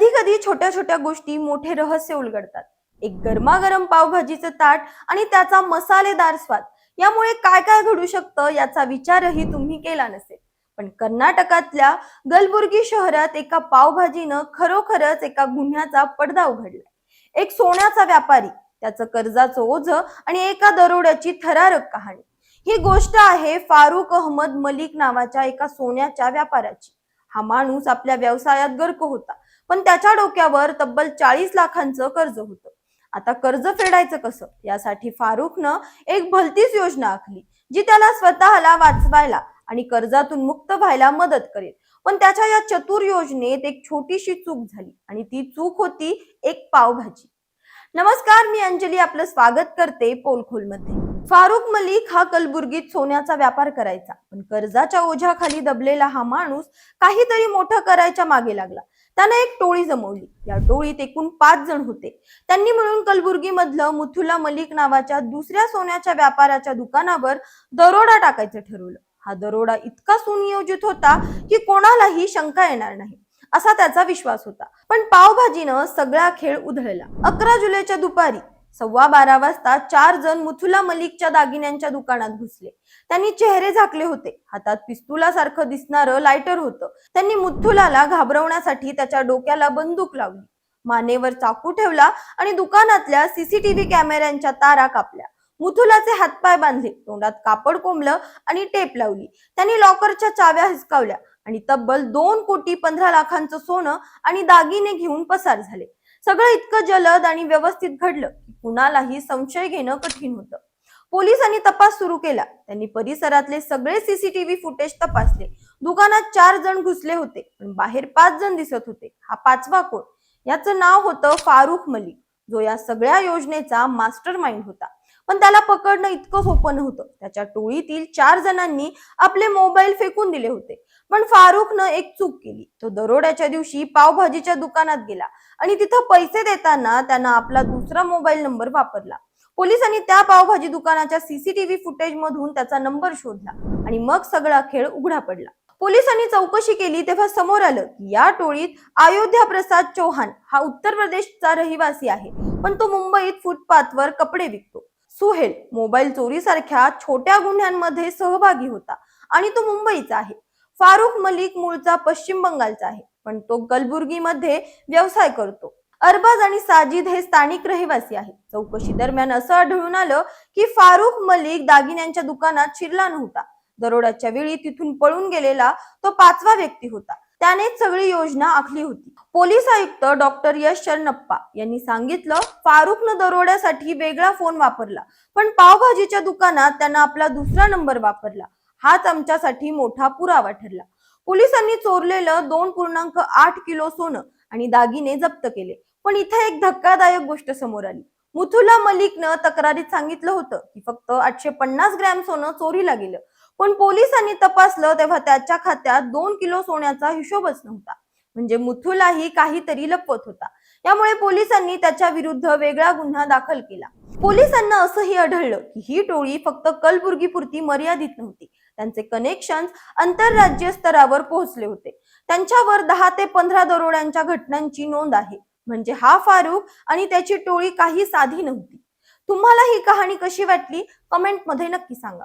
कधी कधी छोट्या छोट्या गोष्टी मोठे रहस्य उलगडतात. एक गरमागरम पावभाजीचं ताट आणि त्याचा मसालेदार स्वाद. यामुळे काय काय घडू शकतं याचा विचारही तुम्ही केला नसेल. पण कर्नाटकातल्या गलबुर्गी शहरात एका पावभाजीनं खरोखरच एका गुन्ह्याचा पडदा उघडलाय एक सोन्याचा व्यापारी त्याचं कर्जाचं ओझ आणि एका दरोड्याची थरारक कहाणी. ही गोष्ट आहे फारुक अहमद मलिक नावाच्या एका सोन्याच्या व्यापाराची हा माणूस आपल्या व्यवसायात गर्क होता. पण त्याच्या डोक्यावर तब्बल चाळीस लाखांचं कर्ज होतं. आता कर्ज फेडायचं कसं? यासाठी फारुखनं एक भलतीच योजना आखली जी त्याला स्वतःला वाचवायला आणि कर्जातून मुक्त व्हायला मदत करेल. पण त्याच्या या चतुर योजनेत एक छोटीशी चूक झाली आणि ती चूक होती एक पावभाजी. नमस्कार मी अंजली आपलं स्वागत करते पोलखोलमध्ये. फारुख मलिक हा कलबुर्गीत सोन्याचा व्यापार करायचा पण कर्जाच्या ओझ्याखाली दबलेला हा माणूस काहीतरी मोठं करायच्या मागे लागला. त्यानं एक टोळी जमवली. या टोळीत एकूण पाच जण होते. त्यांनी मिळून कलबुर्गी मधलं मुथुला मलिक नावाच्या दुसऱ्या सोन्याच्या व्यापाराच्या दुकानावर दरोडा टाकायचं ठरवलं. हा दरोडा इतका सुनियोजित होता की कोणालाही शंका येणार नाही असा त्याचा विश्वास होता. पण पावभाजीनं सगळा खेळ उधळला. अकरा जुलैच्या दुपारी सव्वा बारा वाजता चार जण मुथुला मलिकच्या दागिन्यांच्या दुकानात घुसले. त्यांनी चेहरे झाकले होते. हातात पिस्तुलासारखं दिसणारं लायटर होतं. त्यांनी मुथुलाला घाबरवण्यासाठी त्याच्या डोक्याला बंदूक लावली. मानेवर चाकू ठेवला आणि दुकानातल्या सीसीटीव्ही कॅमेऱ्यांच्या तारा कापल्या. मुथुलाचे हातपाय बांधले. तोंडात कापड कोंबलं आणि टेप लावली. त्यांनी लॉकरच्या चाव्या हिसकावल्या आणि तब्बल दोन कोटी पंधरा लाखांचं सोनं आणि दागिने घेऊन पसार झाले. सगळं इतकं जलद आणि व्यवस्थित घडलं की कुणालाही संशय घेणं कठीण होतं. पोलिसांनी तपास सुरू केला. त्यांनी परिसरातले सगळे सीसीटीव्ही फुटेज तपासले. दुकानात चार जण घुसले होते पण बाहेर पाच जण दिसत होते. हा पाचवा कोण? याचं नाव होतं फारुख मलिक जो या सगळ्या योजनेचा मास्टर माइंड होता. पण त्याला पकडणं इतकं सोपं नव्हतं. त्याच्या टोळीतील चार जणांनी आपले मोबाईल फेकून दिले होते. पण फारुखनं एक चूक केली. तो दरोड्याच्या दिवशी पावभाजीच्या दुकानात गेला आणि तिथं पैसे देताना त्यानं आपला दुसरा मोबाईल नंबर वापरला. पोलिसांनी त्या पावभाजी दुकानाच्या सीसीटीव्ही फुटेज मधून त्याचा नंबर शोधला आणि मग सगळा खेळ उघडा पडला. पोलिसांनी चौकशी केली तेव्हा समोर आलं की या टोळीत अयोध्या प्रसाद चौहान हा उत्तर प्रदेशचा रहिवासी आहे. पण तो मुंबईत फुटपाथवर कपडे विकतो. सुहेल मोबाईल चोरीसारख्या छोट्या गुन्ह्यांमध्ये सहभागी होता आणि तो मुंबईचा आहे. फारुख मलिक मूळचा पश्चिम बंगालचा आहे पण तो कलबुर्गीमध्ये व्यवसाय करतो. अरबाज आणि साजिद हे स्थानिक रहिवासी आहेत. चौकशी दरम्यान असं आढळून आलं की फारुख मलिक दागिन्यांच्या दुकानात शिरला नव्हता. दरोड्याच्या वेळी तिथून पळून गेलेला तो पाचवा व्यक्ती होता. त्यानेच सगळी योजना आखली होती. पोलीस आयुक्त डॉक्टर यश शरणप्पा यांनी सांगितलं फारुखनं दरोड्यासाठी वेगळा फोन वापरला पण पावभाजीच्या दुकानात त्यानं आपला दुसरा नंबर वापरला. हाच आमच्यासाठी मोठा पुरावा ठरला. पोलिसांनी चोरलेलं दोन पूर्णांक आठ किलो सोनं आणि दागिने जप्त केले. पण इथे एक धक्कादायक गोष्ट समोर आली. मुथुला मलिकनं तक्रारीत सांगितलं होतं की फक्त आठशे पन्नास ग्रॅम सोनं चोरीला गेलं. पण पोलिसांनी तपासलं तेव्हा त्याच्या खात्यात दोन किलो सोन्याचा हिशोबच नव्हता. म्हणजे मुथुलाही काहीतरी लपवत होता. यामुळे पोलिसांनी त्याच्या विरुद्ध वेगळा गुन्हा दाखल केला. पोलिसांना असंही आढळलं की ही टोळी फक्त कलबुर्गीपुरती मर्यादित नव्हती. त्यांचे कनेक्शन आंतरराज्य स्तरावर पोहोचले होते. त्यांच्यावर दहा ते पंधरा दरोड्यांच्या घटनांची नोंद आहे. म्हणजे हा फारुख आणि त्याची टोळी काही साधी नव्हती. तुम्हाला ही कहाणी कशी वाटली? कमेंटमध्ये नक्की सांगा.